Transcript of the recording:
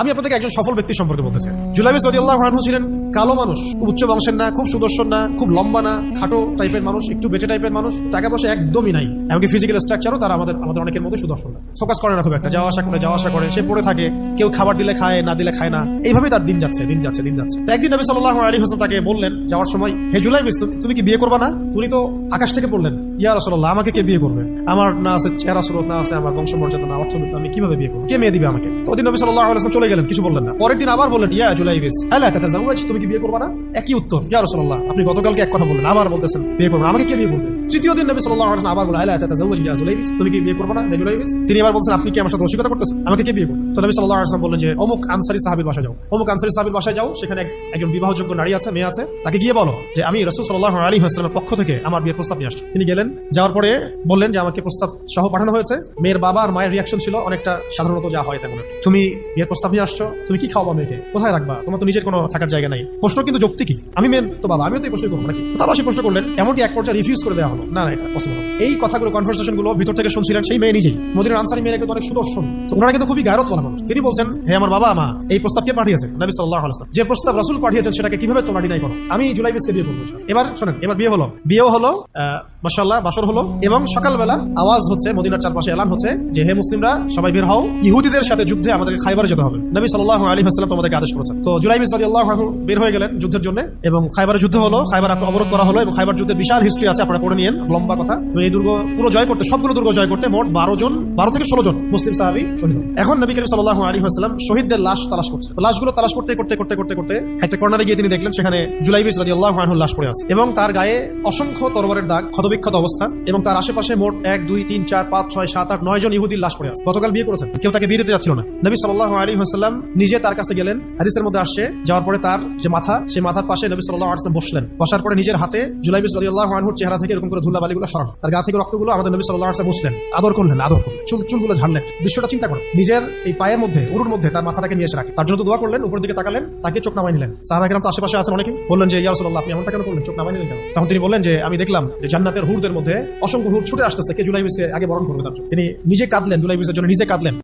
আমি আপনাদেরকে একজন সফল ব্যক্তি সম্পর্কে বলতেছি জুলাইবিস রদিয়াল্লাহ আনহু ছিলেন কালো মানুষ, খুব উচ্চ বংশের না, খুব সুদর্শন না, খুব লম্বা না, খাটো টাইপের মানুষ, একটু বেঁচে টাইপের মানুষ, টাকা পয়সা একদমই নাই। এমনকি ফিজিক্যাল স্ট্রাকচারও তারা আমাদের আমাদের অনেকের মধ্যে সুদর্শন না। ফোকাস করে না খুব একটা। যাওয়া আসা করে, যাওয়া আসা করে, সে পড়ে থাকে, কেউ খাবার দিলে খায়, না দিলে খায় না। এইভাবে তার দিন যাচ্ছে দিন যাচ্ছে দিন যাচ্ছে। একদিন নবী সাল্লাহ আলী হোসেন তাকে বললেন, যাওয়ার সময়, হে জুলাইবিস তুমি- তুমি কি বিয়ে করবা না? তুমি তো আকাশ থেকে বললেন ইয়া রসল্লাহ আমাকে কে বিয়ে করবে? আমার না আছে, চেহারা সুরত না আছে, আমার বংশমর্যাদা না, অর্থনীতি, আমি কীভাবে বিয়ে করব? কে মেয়ে দিবে আমাকে? তো নবী সাল্লাহ আলাইসলাম চলে গেলেন, কিছু বললেন না। পরের দিন আবার বললেন, ইয়া জুলাইবিস হ্যাঁ তাতে যাব তুমি কি বিয়ে করবা না? একই উত্তর, ইয়া রসল্লাহ আপনি গতকালকে এক কথা বললেন, আবার বলতেছেন, বিয়ে করব আমাকে কে বিয়ে করবে? তৃতীয় দিন নবী সাল্লাহ আবার বলে হ্যাঁ তাতে যাব ইয়া জুলাইবিস, তুমি কি বিয়ে করবা না? জুলাইবিস, তিনি আবার বলছেন, আপনি কি আমার সাথে রসিকতা করতেছেন? আমাকে কে বিয়ে করবে? তো নবী সাল্লাহ আলাইসলাম বললেন যে, অমুক আনসারি সাহাবির বাসায় যাও। অমুক আনসারি সাহাবির বাসায় যাও, সেখানে একজন বিবাহযোগ্য নারী আছে, মেয়ে আছে। তাকে গিয়ে বলো যে, আমি রসুল সাল্লাহ আলী হাসলামের পক্ষ থেকে আমার বিয়ের প্রস্তাব নিয়ে তিনি গেলেন, যাওয়ার পরে বললেন যে, আমাকে প্রস্তাব সহ পাঠানো হয়েছে। মেয়ের বাবা আর মায়ের রিয়াকশন ছিল অনেকটা সাধারণত যা হয় তেমন। তুমি বিয়ের প্রস্তাব নিয়ে আসছো, তুমি কি খাওয়াবা মেয়েকে? কোথায় রাখবা? তোমার তো নিজের কোনো থাকার জায়গা নাই। প্রশ্ন কিন্তু যুক্তি কি আমি মেন তো বাবা, আমিও তো এই প্রশ্ন করব নাকি? তো তারাও সেই প্রশ্ন করলেন, এমনকি এক পর্যায়ে রিফিউজ করে দেওয়া হলো। না না, এটা পসিবল এই কথাগুলো কনভারসেশনগুলো ভিতর থেকে শুনছিলেন সেই মেয়ে নিজেই। মদিনার আনসারি মেয়েরা কিন্তু অনেক সুদর্শন। ওনারা কিন্তু খুবই গায়রত বলা মানুষ। তিনি বলছেন, হে আমার বাবা মা, এই প্রস্তাব কে পাঠিয়েছে? নবী সাল্লাহ আলাইহি যে প্রস্তাব রাসূল পাঠিয়েছেন সেটাকে কীভাবে তোমরা ডিনাই করো? আমি জুলাই বিসকে বিয়ে করব এবার শোনেন, এবার বিয়ে হলো। বিয়েও হলো মাসাল্লাহ বাসর হলো, এবং সকালবেলা আওয়াজ হচ্ছে, মদিনার চারপাশে এলান হচ্ছে যে, হে মুসলিমরা, সবাই বের হও। ইহুদিদের সাথে যুদ্ধে আমাদের খাইবারে যেতে হবে। নবী সাল্লাহ আলী হাসলাম তোমাদেরকে আদেশ করেছেন। তো জুলাই বিস আল্লাহ বের হয়ে গেলেন যুদ্ধের জন্য, এবং খাইবার যুদ্ধ হলো, খাইবার অবরোধ করা হলো, এবং খাইবার যুদ্ধের বিশাল হিস্ট্রি আছে, আপনারা পড়ে নিয়েন, লম্বা কথা। তো এই দুর্গ পুরো জয় করতে, সবগুলো দুর্গ জয় করতে মোট বারো জন, বারো থেকে ষোলো জন মুসলিম সাহাবি শহীদ এখন নবী সাল্লাহ আলী শহীদদের লাশ তালাশ করছে। লাশগুলো তালাশ করতে করতে করতে করতে করতে একটা কর্নারে গিয়ে তিনি দেখলেন, সেখানে রাজি আল্লাহ লাশ পড়ে আছে। এবং তার গায়ে অসংখ্য তরবারের দাগ, ক্ষতবিক্ষত অবস্থা, এবং তার আশেপাশে মোট এক, দুই, তিন, চার, পাঁচ, ছয়, সাত, আট, নয় জন ইহুদির লাশ পড়ে আছে। গতকাল বিয়ে করেছেন। কেউ তাকে বিয়ে দিতে যাচ্ছিল না। নবী সাল্লাহ আলী হাসলাম নিজে তার কাছে গেলেন, হাদিসের মধ্যে আসছে, যাওয়ার পরে তার যে মাথা, সেই মাথার পাশে নবী সাল্লাহ আসলাম বসলেন। বসার পরে নিজের হাতে জুলাইবিস রাজি আল্লাহ চেহারা থেকে এরকম করে ধুলা বালিগুলো সরান। তার গা থেকে রক্তগুলো আমাদের নবী সাল্লাহ আসলাম বুঝলেন আদর করলেন আদর করলেন। চুল, চুলগুলো ঝাড়লেন। দৃশ্যটা চিন্তা করেন। নিজের এই পায়ের মধ্যে, উরুর মধ্যে তার মাথাটাকে নিয়ে এসে রাখে। তার জন্য তো দোয়া করলেন উপর দিকে তাকালেন, তাকে চোখ নামাই নিলেন। সাহাবাহিরাম তো আশেপাশে আছেন অনেকে। বললেন যে, ইয়া আপনি এমনটা কেন করলেন? চোখ নামাই নিলেন কেন? তখন তিনি বললেন যে, আমি দেখলাম যে জান্নাতের হুরদের মধ্যে অসংখ্য হুর ছুটে আসতেছে। কে জুলাইবিসকে আগে বরণ করবে তার। তিনি নিজে কাঁদলেন, জুলাইবিসের জন্য নিজে কাঁদলেন।